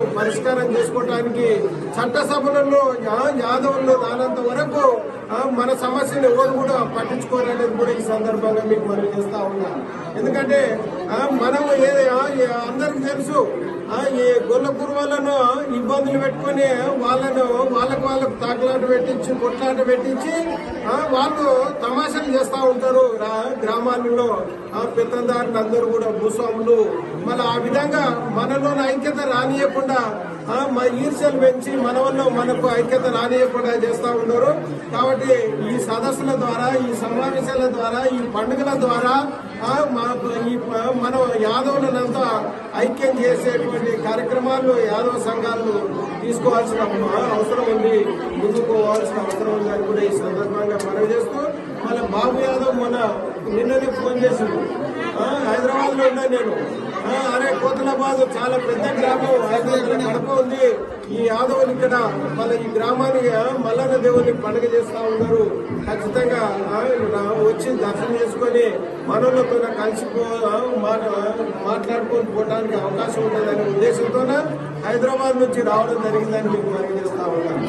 పరిష్కారం చేసుకోవడానికి చట్టసభలలో యాదవులు రానంత వరకు మన సమస్యను ఎవరు కూడా పట్టించుకోరనేది కూడా ఈ సందర్భంగా మీకు మనం చేస్తా ఉన్నా. ఎందుకంటే ఆ, మనం ఏది అందరికి తెలుసు ఈ గొల్ల కుర్వాలను ఇబ్బందులు పెట్టుకుని వాళ్ళను వాళ్ళకు తాకులాట పెట్టించి కొట్లాట పెట్టించి వాళ్ళు తమాషాలు చేస్తా ఉంటారు. గ్రామాలలో ఆ పెత్తందారులు అందరూ కూడా భూస్వాములు. మళ్ళీ ఆ విధంగా మనలోని ఐక్యత రానియకుండా మా మన ఈర్ష్యలు పెంచి మన వల్ల మనకు ఐక్యత రానియకుండా చేస్తూ ఉన్నారు. కాబట్టి ఈ సదస్సుల ద్వారా ఈ సమావేశాల ద్వారా ఈ పండుగల ద్వారా ఆ, మన- ఈ మన యాదవులనంతా ఐక్యం చేసేటువంటి కార్యక్రమాలు యాదవ సంఘాలు తీసుకోవాల్సిన అవసరం ఉంది. ముందుకు పోవాల్సిన అవసరం ఉందని కూడా ఈ సందర్భంగా మనవి చేస్తూ మళ్ళీ బాబు యాదవ్ మన నిన్ననే ఫోన్ చేసిండు. హైదరాబాద్లో ఉన్నా నేను. కోతలాబాద్ చాలా పెద్ద గ్రామం. గడప ఉంది. ఈ యాదవులు ఇక్కడ వాళ్ళ ఈ గ్రామానికి మల్లన్న దేవుని పండుగ చేస్తా ఉన్నారు. ఖచ్చితంగా వచ్చి దర్శనం చేసుకొని మనలతో కలిసిపో మాట్లాడుకొని పోవడానికి అవకాశం ఉంటుందనే ఉద్దేశంతోన హైదరాబాద్ నుంచి రావడం జరిగిందని మీకు మనవి చేస్తా ఉన్నాను